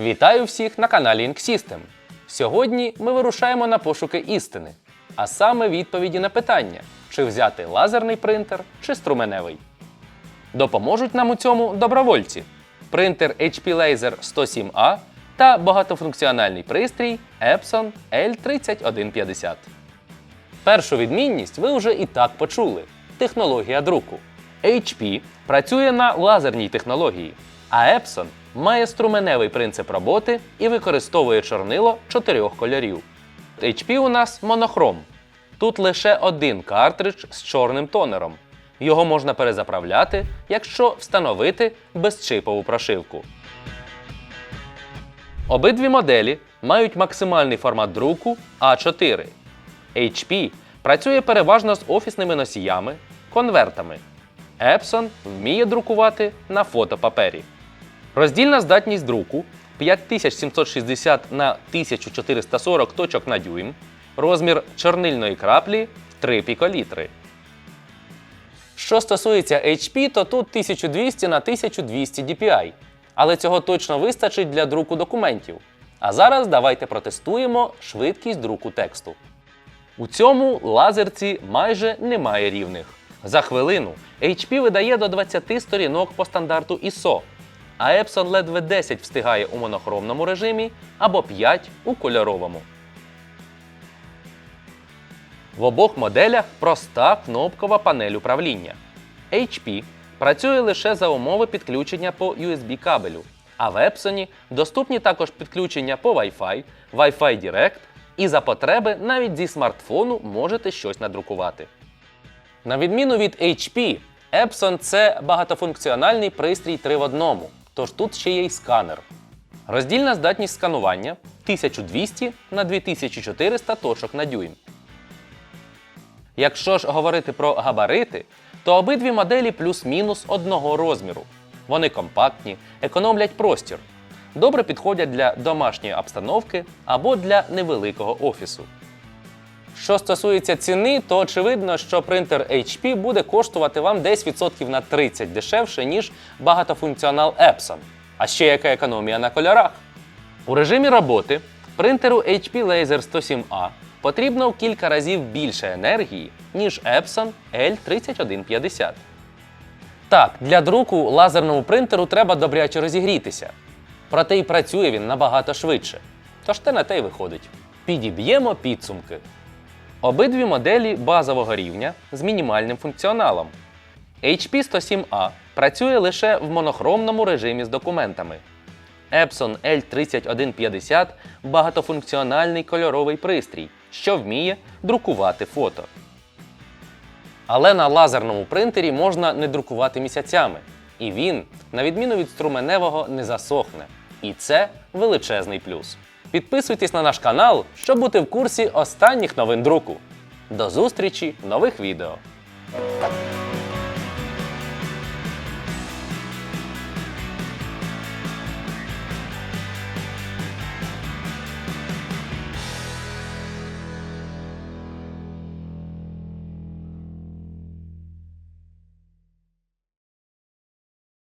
Вітаю всіх на каналі Ink Сьогодні ми вирушаємо на пошуки істини, а саме відповіді на питання, чи взяти лазерний принтер чи струменевий. Допоможуть нам у цьому добровольці: принтер HP Laser 107A та багатофункціональний пристрій Epson L3150. Першу відмінність ви вже і так почули технологія друку. HP працює на лазерній технології, а Epson має струменевий принцип роботи і використовує чорнило чотирьох кольорів. HP у нас монохром. Тут лише один картридж з чорним тонером. Його можна перезаправляти, якщо встановити безчипову прошивку. Обидві моделі мають максимальний формат друку А4. HP працює переважно з офісними носіями, конвертами. Epson вміє друкувати на фотопапері. Роздільна здатність друку 5760 на 1440 точок на дюйм, розмір чорнильної краплі 3 піколітри. Що стосується HP, то тут 1200 на 1200 DPI. Але цього точно вистачить для друку документів. А зараз давайте протестуємо швидкість друку тексту. У цьому лазерці майже немає рівних. За хвилину HP видає до 20 сторінок по стандарту ISO, а Epson ледве 10 встигає у монохромному режимі або 5 у кольоровому. В обох моделях проста кнопкова панель управління. HP працює лише за умови підключення по USB кабелю, а в Epson доступні також підключення по Wi-Fi, Wi-Fi Direct і за потреби навіть зі смартфону можете щось надрукувати. На відміну від HP, Epson це багатофункціональний пристрій 3 в одному, тож тут ще є й сканер. Роздільна здатність сканування 1200 на 2400 точок на дюйм. Якщо ж говорити про габарити, то обидві моделі плюс-мінус одного розміру. Вони компактні, економлять простір, добре підходять для домашньої обстановки або для невеликого офісу. Що стосується ціни, то очевидно, що принтер HP буде коштувати вам десь відсотків на 30 дешевше, ніж багатофункціонал Epson. А ще яка економія на кольорах. У режимі роботи принтеру HP Laser 107A потрібно в кілька разів більше енергії, ніж Epson L3150. Так, для друку лазерному принтеру треба добряче розігрітися. Проте і працює він набагато швидше. Тож те на те й виходить. Підіб'ємо підсумки. Обидві моделі базового рівня з мінімальним функціоналом. HP 107A працює лише в монохромному режимі з документами. Epson L3150 багатофункціональний кольоровий пристрій, що вміє друкувати фото. Але на лазерному принтері можна не друкувати місяцями. І він, на відміну від струменевого, не засохне. І це величезний плюс. Підписуйтесь на наш канал, щоб бути в курсі останніх новин друку. До зустрічі в нових відео!